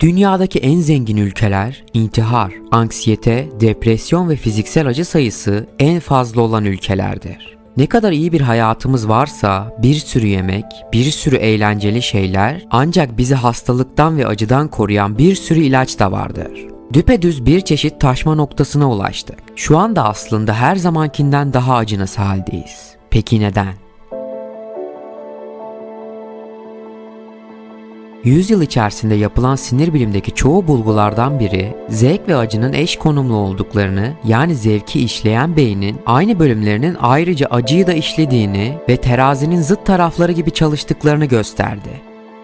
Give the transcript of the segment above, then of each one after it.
Dünyadaki en zengin ülkeler intihar, anksiyete, depresyon ve fiziksel acı sayısı en fazla olan ülkelerdir. Ne kadar iyi bir hayatımız varsa bir sürü yemek, bir sürü eğlenceli şeyler ancak bizi hastalıktan ve acıdan koruyan bir sürü ilaç da vardır. Düpedüz bir çeşit taşma noktasına ulaştık. Şu anda aslında her zamankinden daha acınası haldeyiz. Peki neden? Yüzyıl içerisinde yapılan sinir bilimdeki çoğu bulgulardan biri, zevk ve acının eş konumlu olduklarını, yani zevki işleyen beynin aynı bölümlerinin ayrıca acıyı da işlediğini ve terazinin zıt tarafları gibi çalıştıklarını gösterdi.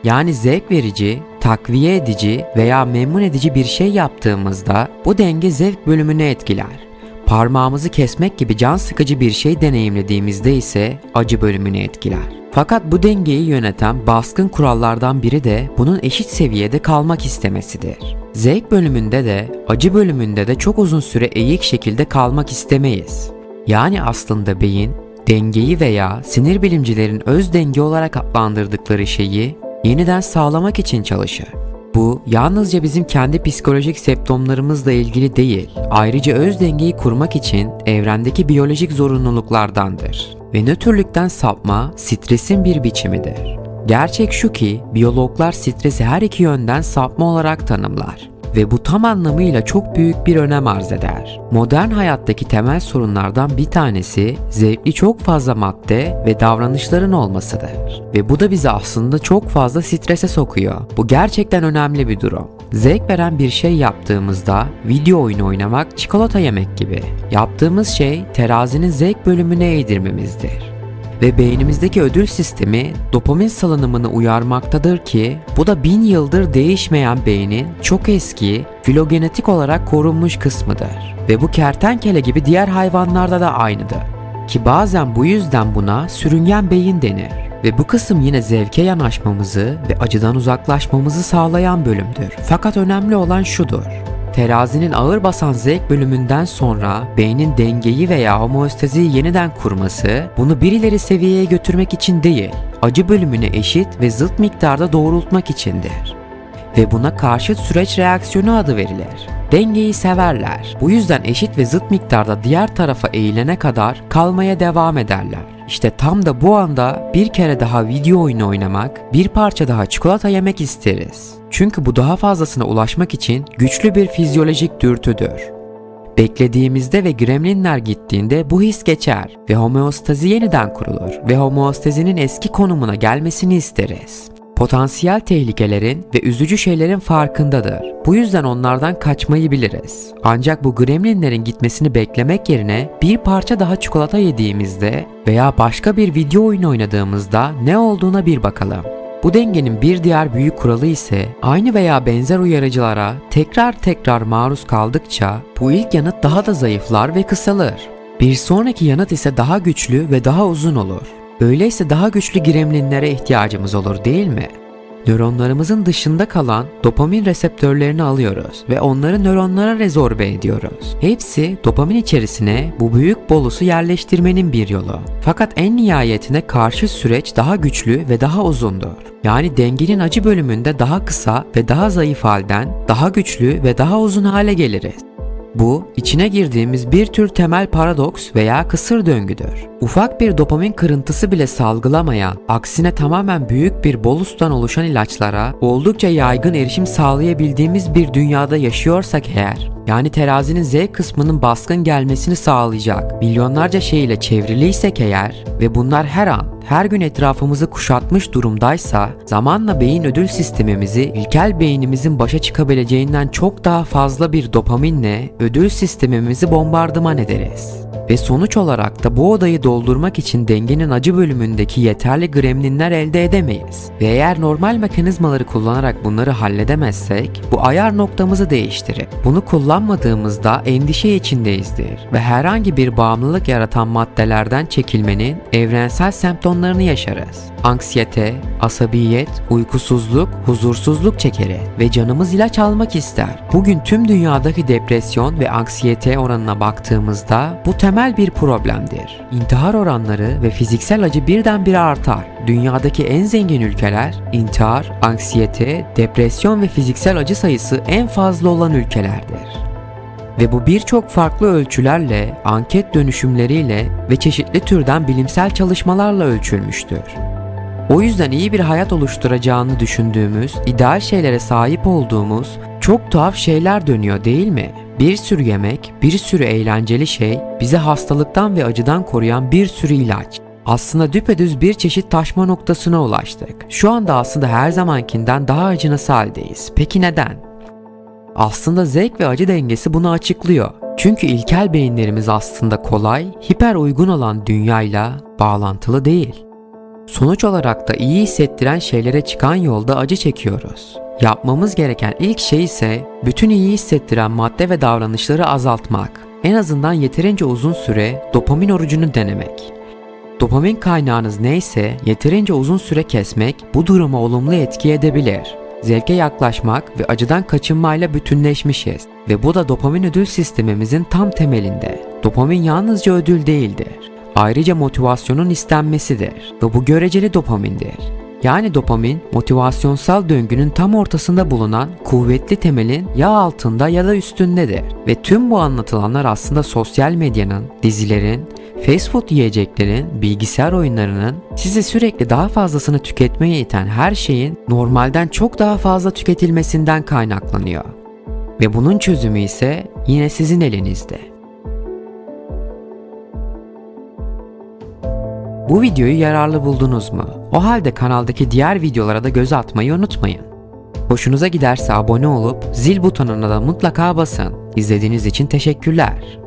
Yani zevk verici, takviye edici veya memnun edici bir şey yaptığımızda bu denge zevk bölümünü etkiler. Parmağımızı kesmek gibi can sıkıcı bir şey deneyimlediğimizde ise acı bölümünü etkiler. Fakat bu dengeyi yöneten baskın kurallardan biri de bunun eşit seviyede kalmak istemesidir. Zevk bölümünde de acı bölümünde de çok uzun süre eğik şekilde kalmak istemeyiz. Yani aslında beyin dengeyi veya sinir bilimcilerin öz denge olarak adlandırdıkları şeyi yeniden sağlamak için çalışır. Bu yalnızca bizim kendi psikolojik septomlarımızla ilgili değil, ayrıca öz dengeyi kurmak için evrendeki biyolojik zorunluluklardandır. Ve nötrlükten sapma stresin bir biçimidir. Gerçek şu ki biyologlar stresi her iki yönden sapma olarak tanımlar ve bu tam anlamıyla çok büyük bir önem arz eder. Modern hayattaki temel sorunlardan bir tanesi zevkli çok fazla madde ve davranışların olmasıdır. Ve bu da bizi aslında çok fazla strese sokuyor. Bu gerçekten önemli bir durum. Zevk veren bir şey yaptığımızda video oyunu oynamak, çikolata yemek gibi. Yaptığımız şey terazinin zevk bölümüne eğdirmemizdir ve beynimizdeki ödül sistemi dopamin salınımını uyarmaktadır ki bu da bin yıldır değişmeyen beynin çok eski filogenetik olarak korunmuş kısmıdır. Ve bu kertenkele gibi diğer hayvanlarda da aynıdır. Ki bazen bu yüzden buna sürüngen beyin denir. Ve bu kısım yine zevke yanaşmamızı ve acıdan uzaklaşmamızı sağlayan bölümdür. Fakat önemli olan şudur. Terazinin ağır basan zevk bölümünden sonra beynin dengeyi veya homeostaziyi yeniden kurması bunu bir ileri seviyeye götürmek için değil, acı bölümünü eşit ve zıt miktarda doğrultmak içindir. Ve buna karşıt süreç reaksiyonu adı verilir. Dengeyi severler. Bu yüzden eşit ve zıt miktarda diğer tarafa eğilene kadar kalmaya devam ederler. İşte tam da bu anda bir kere daha video oyunu oynamak, bir parça daha çikolata yemek isteriz. Çünkü bu daha fazlasına ulaşmak için güçlü bir fizyolojik dürtüdür. Beklediğimizde ve gremlinler gittiğinde bu his geçer ve homeostazi yeniden kurulur ve homeostazinin eski konumuna gelmesini isteriz. Potansiyel tehlikelerin ve üzücü şeylerin farkındadır. Bu yüzden onlardan kaçmayı biliriz. Ancak bu gremlinlerin gitmesini beklemek yerine bir parça daha çikolata yediğimizde veya başka bir video oyunu oynadığımızda ne olduğuna bir bakalım. Bu dengenin bir diğer büyük kuralı ise aynı veya benzer uyarıcılara tekrar tekrar maruz kaldıkça bu ilk yanıt daha da zayıflar ve kısalır. Bir sonraki yanıt ise daha güçlü ve daha uzun olur. Öyleyse daha güçlü gremlinlere ihtiyacımız olur değil mi? Nöronlarımızın dışında kalan dopamin reseptörlerini alıyoruz ve onları nöronlara rezorbe ediyoruz. Hepsi dopamin içerisine bu büyük bolusu yerleştirmenin bir yolu. Fakat en nihayetine karşı süreç daha güçlü ve daha uzundur. Yani dengenin acı bölümünde daha kısa ve daha zayıf halden daha güçlü ve daha uzun hale geliriz. Bu, içine girdiğimiz bir tür temel paradoks veya kısır döngüdür. Ufak bir dopamin kırıntısı bile salgılamayan, aksine tamamen büyük bir bolustan oluşan ilaçlara oldukça yaygın erişim sağlayabildiğimiz bir dünyada yaşıyorsak eğer, yani terazinin Z kısmının baskın gelmesini sağlayacak milyonlarca şey ile çevriliysek eğer ve bunlar her an her gün etrafımızı kuşatmış durumdaysa zamanla beyin ödül sistemimizi ilkel beynimizin başa çıkabileceğinden çok daha fazla bir dopaminle ödül sistemimizi bombardıman ederiz. Ve sonuç olarak da bu odayı doldurmak için dengenin acı bölümündeki yeterli gremlinler elde edemeyiz. Ve eğer normal mekanizmaları kullanarak bunları halledemezsek bu ayar noktamızı değiştirir. Bunu kullanmadığımızda endişe içindeyizdir ve herhangi bir bağımlılık yaratan maddelerden çekilmenin evrensel semptomlarını yaşarız. Anksiyete, asabiyet, uykusuzluk, huzursuzluk çekeri ve canımız ilaç almak ister. Bugün tüm dünyadaki depresyon ve anksiyete oranına baktığımızda bu temel temel bir problemdir. İntihar oranları ve fiziksel acı birdenbire artar. Dünyadaki en zengin ülkeler intihar, anksiyete, depresyon ve fiziksel acı sayısı en fazla olan ülkelerdir. Ve bu birçok farklı ölçülerle, anket dönüşümleriyle ve çeşitli türden bilimsel çalışmalarla ölçülmüştür. O yüzden iyi bir hayat oluşturacağını düşündüğümüz, ideal şeylere sahip olduğumuz çok tuhaf şeyler dönüyor değil mi? Bir sürü yemek, bir sürü eğlenceli şey, bizi hastalıktan ve acıdan koruyan bir sürü ilaç. Aslında düpedüz bir çeşit taşma noktasına ulaştık. Şu anda aslında her zamankinden daha acınası haldeyiz. Peki neden? Aslında zevk ve acı dengesi bunu açıklıyor. Çünkü ilkel beyinlerimiz aslında kolay, hiper uygun olan dünyayla bağlantılı değil. Sonuç olarak da iyi hissettiren şeylere çıkan yolda acı çekiyoruz. Yapmamız gereken ilk şey ise bütün iyi hissettiren madde ve davranışları azaltmak. En azından yeterince uzun süre dopamin orucunu denemek. Dopamin kaynağınız neyse yeterince uzun süre kesmek bu duruma olumlu etki edebilir. Zevke yaklaşmak ve acıdan kaçınmayla bütünleşmişiz ve bu da dopamin ödül sistemimizin tam temelinde. Dopamin yalnızca ödül değildir. Ayrıca motivasyonun istenmesidir ve bu göreceli dopamindir. Yani dopamin motivasyonsal döngünün tam ortasında bulunan kuvvetli temelin ya altında ya da üstündedir. Ve tüm bu anlatılanlar aslında sosyal medyanın, dizilerin, fast food yiyeceklerin, bilgisayar oyunlarının sizi sürekli daha fazlasını tüketmeye iten her şeyin normalden çok daha fazla tüketilmesinden kaynaklanıyor. Ve bunun çözümü ise yine sizin elinizde. Bu videoyu yararlı buldunuz mu? O halde kanaldaki diğer videolara da göz atmayı unutmayın. Hoşunuza giderse abone olup zil butonuna da mutlaka basın. İzlediğiniz için teşekkürler.